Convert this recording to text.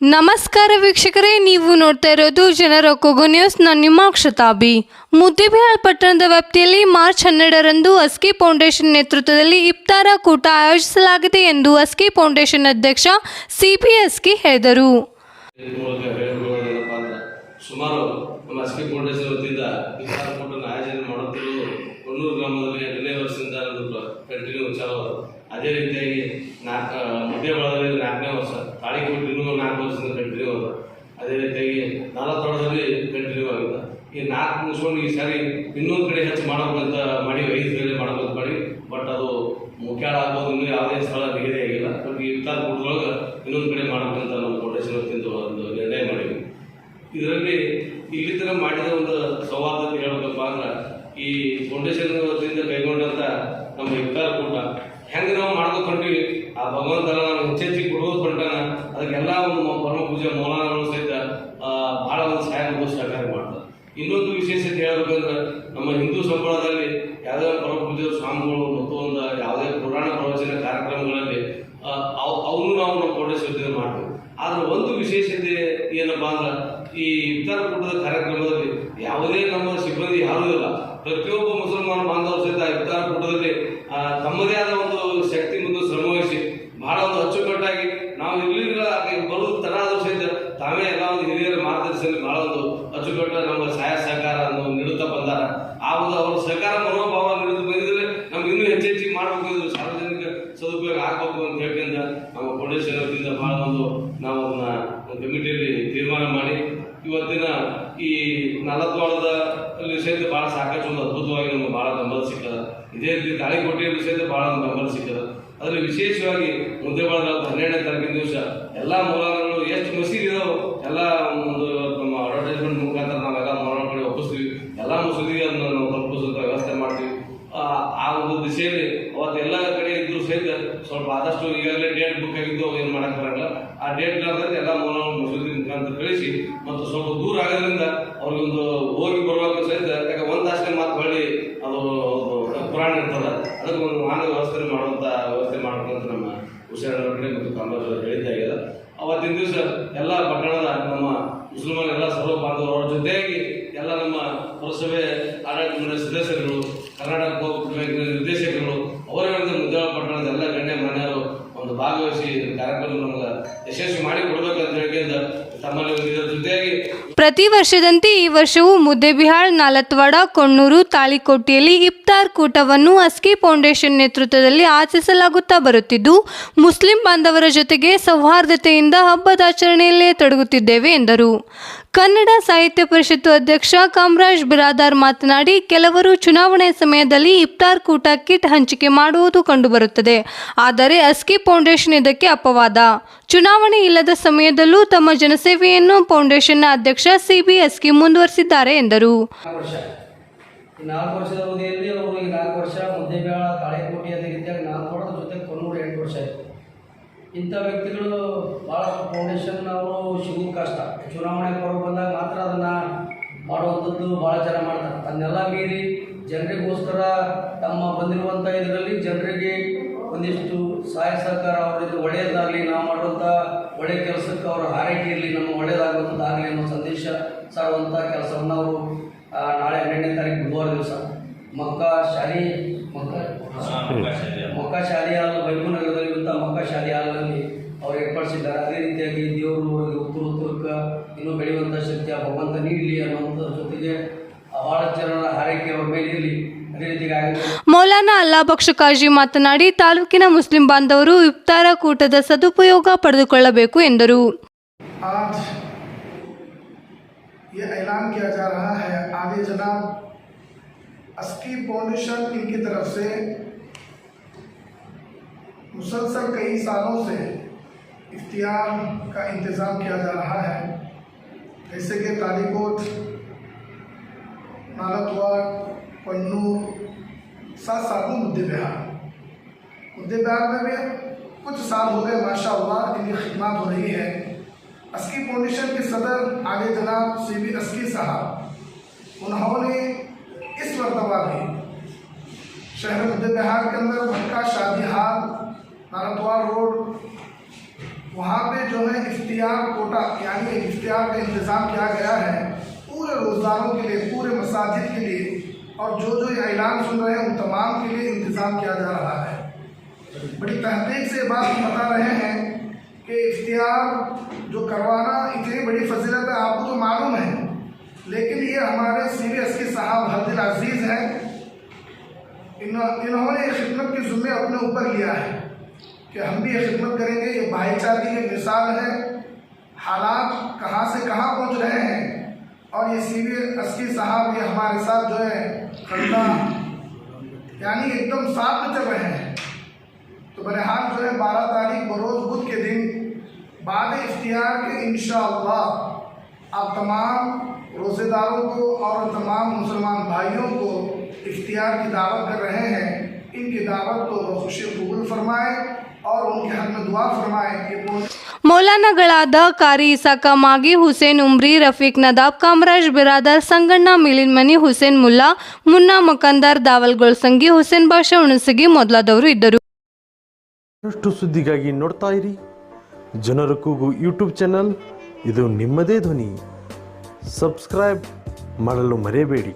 ನಮಸ್ಕಾರ ವೀಕ್ಷಕರೇ, ನೀವು ನೋಡ್ತಾ ಇರೋದು ಜನರ ಕೊಗು ನ್ಯೂಸ್. ನಾನು ನಿಮ್ಮ ಅಕ್ಷತಾಬಿ ಮುದ್ದೇಬಿಹಾಳ್ ಪಟ್ಟಣದ ವ್ಯಾಪ್ತಿಯಲ್ಲಿ ಮಾರ್ಚ್ ಹನ್ನೆರಡರಂದು ಅಸ್ಕಿ ಫೌಂಡೇಶನ್ ನೇತೃತ್ವದಲ್ಲಿ ಇಫ್ತಾರ ಕೂಟ ಆಯೋಜಿಸಲಾಗಿದೆ ಎಂದು ಅಸ್ಕಿ ಫೌಂಡೇಶನ್ ಅಧ್ಯಕ್ಷ ಸಿಪಿ ಅಸ್ಕಿ ಹೇಳಿದರು. ಸುಮಾರು ನಮ್ಮ ಅಸ್ಕಿ ಫೌಂಡೇಶನ್ ವತಿಯಿಂದ ಇಫ್ತಾರ ಕೂಟನ ಆಯೋಜನೆ ಮಾಡುತ್ತಿರುವುದು ಕೊಣ್ಣೂರು ಗ್ರಾಮದಲ್ಲಿ ಎಂಟನೇ ವರ್ಷದಿಂದ ಕಂಟಿನ್ಯೂ ಚಾಲು. ಅದೇ ರೀತಿಯಾಗಿ ನಾಲ್ಕು ಮುದ್ದೇಬಳದಲ್ಲಿ ನಾಲ್ಕನೇ ವರ್ಷ. ತಾಳಿಕೋಟೆ ಇನ್ನೂ ನಾಲ್ಕು ವರ್ಷದಿಂದ ಕಂಟಿನ್ಯೂ ಅದ ಅದೇ ರೀತಿಯಾಗಿ ನಾಲತೋಟದಲ್ಲಿ ಕಂಟಿನ್ಯೂ ಆಗಿದೆ ಈ ನಾಲ್ಕು ಮುಗಿಸ್ಕೊಂಡು ಈ ಸಾರಿ ಇನ್ನೊಂದು ಕಡೆ ಹೆಚ್ಚು ಮಾಡಬೇಕಂತ ಮಾಡಿ, ಐದು ಕಡೆ ಮಾಡಬೇಕಂತ ಮಾಡಿ, ಬಟ್ ಅದು ಮುಖ್ಯಾಳ ಆಗ್ಬೋದು, ಇನ್ನೂ ಯಾವುದೇ ಸ್ಥಳ ನಿಗದಿ ಆಗಿಲ್ಲ. ಬಟ್ ಈ ಕೂಟದೊಳಗೆ ಇನ್ನೊಂದು ಕಡೆ ಮಾಡಬೇಕಂತ ನಮ್ಮ ಫೌಂಡೇಶನ್ ವತಿಯಿಂದ ಒಂದು ನಿರ್ಣಯ ಮಾಡಿದ್ವಿ. ಇದರಲ್ಲಿ ಇಲ್ಲಿ ಮಾಡಿದ ಒಂದು ಸಂವಾದ ಹೇಳ್ಬೇಕಪ್ಪ ಅಂದ್ರೆ, ಈ ಫೌಂಡೇಶನ್ ವತಿಯಿಂದ ಕೈಗೊಂಡಂತ ನಮ್ಮ ಇಫ್ತಾರ್ ಕೂಟ, ಹೆಂಗೆ ನಾವು ಮಾಡ್ಕೊಂಡು ಆ ಭಗವಂತನ ನಾನು ಹೆಚ್ಚೆಚ್ಚಿಗೆ ಕೊಡೋದು ಹೊರಟಾನ. ಅದಕ್ಕೆಲ್ಲ ಒಂದು ಪರಮ ಪೂಜೆ ಮೌಲಾನಗಳು ಸಹಿತ ಬಹಳ ಒಂದು ಸಹಾಯ ಸಹಕಾರ ಮಾಡ್ತಾರೆ. ಇನ್ನೊಂದು ವಿಶೇಷತೆ ಹೇಳ್ಬೇಕಂದ್ರೆ, ನಮ್ಮ ಹಿಂದೂ ಸಂಪ್ರದಾಯದಲ್ಲಿ ಯಾವುದೇ ಪರಮ ಪೂಜೆ ಸ್ವಾಮಿಗಳು ಮತ್ತು ಒಂದು ಯಾವುದೇ ಪುರಾಣ ಪ್ರವಚನ ಕಾರ್ಯಕ್ರಮಗಳಲ್ಲಿ ಅವನು ನಾವು ಫೌಂಡೇಶನ್ ವತಿಯಿಂದ ಮಾಡ್ತೀವಿ. ಆದ್ರೆ ಒಂದು ವಿಶೇಷತೆ ಏನಪ್ಪಾ ಅಂದ್ರೆ, ಈ ಇತರ ಕೂಟದ ಕಾರ್ಯಕ್ರಮದಲ್ಲಿ ಯಾವುದೇ ನಮ್ಮ ಸಿಬ್ಬಂದಿ ಯಾರೂ ಇಲ್ಲ. ಪ್ರತಿಯೊಬ್ಬ ಮುಸಲ್ಮಾನ ಬಾಂಧವರು ಸಹಿತ ಇತರ ಕೂಟದಲ್ಲಿ ತಮ್ಮದೇ ಆದ ಒಂದು ಶಕ್ತಿ ಮತ್ತು ಶ್ರಮ ಮಾರ್ಗದರ್ಶನದಲ್ಲಿ ಬಹಳ ಒಂದು ಅಚ್ಚುಕಟ್ಟ ನಮ್ಮ ಸಹಾಯ ಸಹಕಾರ ನೀಡುತ್ತಾ ಬಂದಾರ. ಆ ಒಂದು ಅವರ ಸಹಕಾರ ಮನೋಭಾವ ನೀಡುತ್ತಾ ಬಂದಿದ್ರೆ ನಮ್ಗೆ ಇನ್ನೂ ಹೆಚ್ಚೆಚ್ಚಿಗೆ ಮಾಡಬೇಕು ಇದು ಸಾರ್ವಜನಿಕ ಸದುಪಯೋಗ ಆಗಬೇಕು ಅಂತ ಹೇಳ್ಕೊಂಡ ನಮ್ಮ ಫೌಂಡೇಶನ್ ವತಿಯಿಂದ ಬಹಳ ಒಂದು ನಾವು ಅದನ್ನ ಕಮಿಟಿಯಲ್ಲಿ ತೀರ್ಮಾನ ಮಾಡಿ, ಇವತ್ತಿನ ಈ ನಲತ್ವಾಳದ ಸಹಿತ ಬಹಳ ಸಾಕಷ್ಟು ಒಂದು ಅದ್ಭುತವಾಗಿ ನಮ್ಗೆ ಬಹಳ ಬೆಂಬಲ ಸಿಕ್ಕದ. ಇದೇ ರೀತಿ ತಾಳಿಕೋಟೆಯಲ್ಲಿ ಸಹಿತ ಬಹಳ ಬೆಂಬಲ ಸಿಕ್ಕದ. ಅದರಲ್ಲಿ ವಿಶೇಷವಾಗಿ ಮುದ್ದೆಬಾಳದ ಹನ್ನೆರಡನೇ ತಾರೀಕಿನ ದಿವಸ ಎಲ್ಲ ಮೌಲಾನಗಳು ಎಷ್ಟು ಮಸೀದಿ ಇದಾವೆ ಎಲ್ಲ ಒಂದು ನಮ್ಮ ಅಡ್ವರ್ಟೈಸ್ಮೆಂಟ್ ಮುಖಾಂತರ ನಾವೆಲ್ಲ ಕಡೆ ಒಪ್ಪಿಸ್ತೀವಿ. ಎಲ್ಲ ಮಸೂದಿಗೆ ಅದನ್ನ ನಾವು ತಲುಪಿಸುವಂತ ವ್ಯವಸ್ಥೆ ಮಾಡ್ತೀವಿ. ಆ ಒಂದು ದಿಶೆಯಲ್ಲಿ ಅವತ್ತು ಎಲ್ಲ ಕಡೆ ಇದ್ರು ಸಹಿತ ಸ್ವಲ್ಪ ಆದಷ್ಟು ಈಗಾಗಲೇ ಡೇಟ್ ಬುಕ್ ಆಗಿದ್ದು ಏನು ಮಾಡಕ್ಕೆ ಬರಲ್ಲ. ಆ ಡೇಟ್ ಇಲ್ಲಾಂದ್ರೆ ಎಲ್ಲ ಮೂಲನ ಮಸೂದಿ ಮುಖಾಂತರ ಕಳಿಸಿ ಮತ್ತು ಸ್ವಲ್ಪ ದೂರ ಆಗೋದ್ರಿಂದ ಅವ್ರಿಗೊಂದು ಹೋಗಿ ಬರುವಾಗ ಸಹಿತ ಯಾಕೆ ಒಂದು ಅಷ್ಟೇ ಮಾತು ಹೊಳ್ಳಿ ಅದು ಪುರಾಣ ಇರ್ತದೆ. ಅದಕ್ಕೆ ಒಂದು ಮಾನವ ವ್ಯವಸ್ಥೆ ಮಾಡುವಂತ ವ್ಯವಸ್ಥೆ ಮಾಡ್ಬೇಕಂತ ನಮ್ಮ ಹುಷಾರ ಕಡೆ ಮತ್ತು ಕಾಮರಾಜ್ ಹೇಳಿದ್ದೆ ಆಗಿದೆ ಅವತ್ತಿನ ದಿವಸ ಎಲ್ಲ ಪಟ್ಟಣದ ನಮ್ಮ ಮುಸಲ್ಮಾನ್ ಎಲ್ಲ ಸರ್ವ ಬಾಂಧವರು ಅವ್ರ ಜೊತೆಯಾಗಿ ಎಲ್ಲ ನಮ್ಮ ಪುರಸಭೆ ಆಡಳಿತ ಮಂಡಳಿ ಸದಸ್ಯರುಗಳು ಕರ್ನಾಟಕ ಕೋಆಪರೇಟಿವ್ ಬ್ಯಾಂಕಿನ ನಿರ್ದೇಶಕರು ಅವರಿಂದ ಮುದ್ದಾಳ ಪಟ್ಟಣದ ಎಲ್ಲ ಗಣ್ಯ ಮಾನ್ಯರು ಒಂದು ಭಾಗವಹಿಸಿ ಈ ಕಾರ್ಯಕ್ರಮ ಯಶಸ್ವಿ ಮಾಡಿ ಕೊಡಬೇಕಂತ ಹೇಳ್ಕೊಂಡು ತಮ್ಮಲ್ಲಿ ಪ್ರತಿ ವರ್ಷದಂತೆ ಈ ವರ್ಷವೂ ಮುದ್ದೇಬಿಹಾಳ್, ನಾಲತ್ವಾಡ, ಕೊಣ್ಣೂರು, ತಾಳಿಕೋಟೆಯಲ್ಲಿ ಇಫ್ತಾರ್ ಕೂಟವನ್ನು ಅಸ್ಕಿ ಫೌಂಡೇಶನ್ ನೇತೃತ್ವದಲ್ಲಿ ಆಚರಿಸಲಾಗುತ್ತಾ ಬರುತ್ತಿದ್ದು, ಮುಸ್ಲಿಂ ಬಾಂಧವರ ಜೊತೆಗೆ ಸೌಹಾರ್ದತೆಯಿಂದ ಹಬ್ಬದಾಚರಣೆಯಲ್ಲೇ ತೊಡಗುತ್ತಿದ್ದೇವೆ ಎಂದರು. ಕನ್ನಡ ಸಾಹಿತ್ಯ ಪರಿಷತ್ತು ಅಧ್ಯಕ್ಷ ಕಾಮರಾಜ್ ಬಿರಾದಾರ್ ಮಾತನಾಡಿ, ಕೆಲವರು ಚುನಾವಣೆ ಸಮಯದಲ್ಲಿ ಇಫ್ತಾರ್ ಕೂಟ ಕಿಟ್ ಹಂಚಿಕೆ ಮಾಡುವುದು ಕಂಡುಬರುತ್ತದೆ. ಆದರೆ ಅಸ್ಕಿ ಫೌಂಡೇಶನ್ ಇದಕ್ಕೆ ಅಪವಾದ. ಚುನಾವಣೆ ಇಲ್ಲದ ಸಮಯದಲ್ಲೂ ತಮ್ಮ ಜನಸೇವೆಯನ್ನು ಫೌಂಡೇಶನ್ನ ಅಧ್ಯಕ್ಷ ಸಿಬಿ ಅಸ್ಕಿ ಮುಂದುವರಿಸಿದ್ದಾರೆ ಎಂದರು. ಇಂಥ ವ್ಯಕ್ತಿಗಳು ಭಾಳ ಫೌಂಡೇಶನ್ ಸಿಗೋದು ಕಷ್ಟ. ಚುನಾವಣೆ ಕೊಡ ಬಂದಾಗ ಮಾತ್ರ ಅದನ್ನು ಮಾಡುವಂಥದ್ದು ಭಾಳ ಜನ ಮಾಡ್ತಾರೆ. ಅದನ್ನೆಲ್ಲ ಮೀರಿ ಜನರಿಗೋಸ್ಕರ ತಮ್ಮ ಬಂದಿರುವಂಥ ಇದರಲ್ಲಿ ಜನರಿಗೆ ಒಂದಿಷ್ಟು ಸಹಾಯ ಸಹಕಾರ ಅವರಿಂದ ಒಳ್ಳೆಯದಾಗಲಿ ನಾವು ಮಾಡುವಂಥ ಒಳ್ಳೆಯ ಕೆಲಸಕ್ಕೆ ಅವರ ಹಾರೈಕೆ ಇರಲಿ ನಮ್ಮ ಒಳ್ಳೆಯದಾಗುವಂಥದ್ದಾಗಲಿ ಅನ್ನೋ ಸಂದೇಶ ಸಾರುವಂಥ ಕೆಲಸವನ್ನು ಅವರು ನಾಳೆ ಹನ್ನೆರಡನೇ ತಾರೀಕು ಬುಧವಾರ ದಿವಸ. ಮಕ್ಕ ಶಾಲಿ ಮಕ್ಕ ಮಕ್ಕ ಶಾಲಿ ಹಾಲ್ ನಗರದಲ್ಲಿರುವಂಥ ಮಕ್ಕ ಶಾಲಿ ಹಾಲಲ್ಲಿ ಅವರು ಏರ್ಪಡಿಸಿದ್ದಾರೆ. ಅದೇ ಭಗವಂತ ನೀಡಲಿ ಅನ್ನುವಂಥದ್ರ ಜೊತೆಗೆ ಆ ಭಾಳ ಜನರ ಹಾರೈಕೆ ಅವ್ರ ಮೇಲೆ ಇರಲಿ ಅದೇ ರೀತಿಯಾಗಿ ಆಗಿ ಮೌಲಾನಾ ಅಲ್ಲಾಬಕ್ಷ ಕಾಜಿ ಮಾತನಾಡಿ ತಾಲೂಕಿನ ಮುಸ್ಲಿಂ ಬಾಂಧವರು ಇಫ್ತಾರ ಕೂಟದ ಸದುಪಯೋಗ ಪಡೆದುಕೊಳ್ಳಬೇಕು ಎಂದರು आज ये ऐलान किया जा रहा है आगे जनाब अस्की फाउंडेशन इनकी तरफ से मुसलसल कई सालों से इफ्तियार का इंतज़ाम किया जा रहा है مد بہار مد بہار میں بھی کچھ سال ہو گئے ماشاء اللہ ان کی خدمات ہو رہی ہے اسکی فاؤنڈیشن کے صدر عالیہ جناب سی بی اسکی صاحب، انہوں نے اس مرتبہ بھی شہر مد بہار کے اندر بھٹکا شادی ہال نارتوار روڈ، وہاں پہ جو ہے اختیار کوٹا یعنی اختیار کا انتظام کیا گیا ہے۔ پورے روزداروں کے لیے، پورے مساجد کے لیے، اور جو جو یہ اعلان سن رہے ہیں، ان تمام کے انتظام کیا جا رہا ہے۔ بڑی تحقیق سے بات بتا رہے ہیں کہ اختیار جو کروانا اتنی بڑی فضیلت ہے، آپ کو تو معلوم ہے۔ لیکن یہ ہمارے سی بی ایس کے صاحب حد عزیز ہیں۔ انہوں نے خدمت کے ذمے اپنے اوپر لیا ہے کہ ہم بھی یہ خدمت کریں گے۔ یہ بھائی چارگی کی مثال ہے۔ حالات کہاں سے کہاں پہنچ رہے ہیں۔ اور یہ سی بی ایس کی صاحب یہ ہمارے ساتھ جو ہے کھنڈا یعنی ایک دم سات میں چل رہے ہیں، تو بہرحال جو ہے بارہ تاریخ بروز بدھ کے دن بعد اختیار کے انشاءاللہ آپ تمام روزے داروں کو اور تمام مسلمان بھائیوں کو اختیار کی دعوت کر رہے ہیں۔ इनकी दावत को खुशी कबूल फरमाए और उनके हक में दुआ फरमाए ये बोल ಮೌಲಾನಗಳಾದ ಕಾರಿ ಇಸಾಕ ಮಾಗಿ ಹುಸೇನ್ ಉಮ್ರಿ ರಫೀಕ್ ನದಾಬ್ ಕಾಮರಾಜ್ ಬಿರಾದರ್ ಸಂಗಣ್ಣ ಮಿಲಿನ್ಮನಿ ಹುಸೇನ್ ಮುಲ್ಲಾ ಮುನ್ನಾ ಮಕಂದಾರ್ ದಾವಲ್ಗೊಳ್ ಸಂಗಿ ಹುಸೇನ್ ಬಾಷಾ ಹುಣಸಗಿ ಮೊದಲಾದವರು ಇದ್ದರು ಇನ್ನಷ್ಟು ಸುದ್ದಿಗಾಗಿ ನೋಡ್ತಾ ಇರಿ ಜನರ ಕೂಗು ಯೂಟ್ಯೂಬ್ ಚಾನಲ್ ಇದು ನಿಮ್ಮದೇ ಧ್ವನಿ ಸಬ್ಸ್ಕ್ರೈಬ್ ಮಾಡಲು ಮರೆಯಬೇಡಿ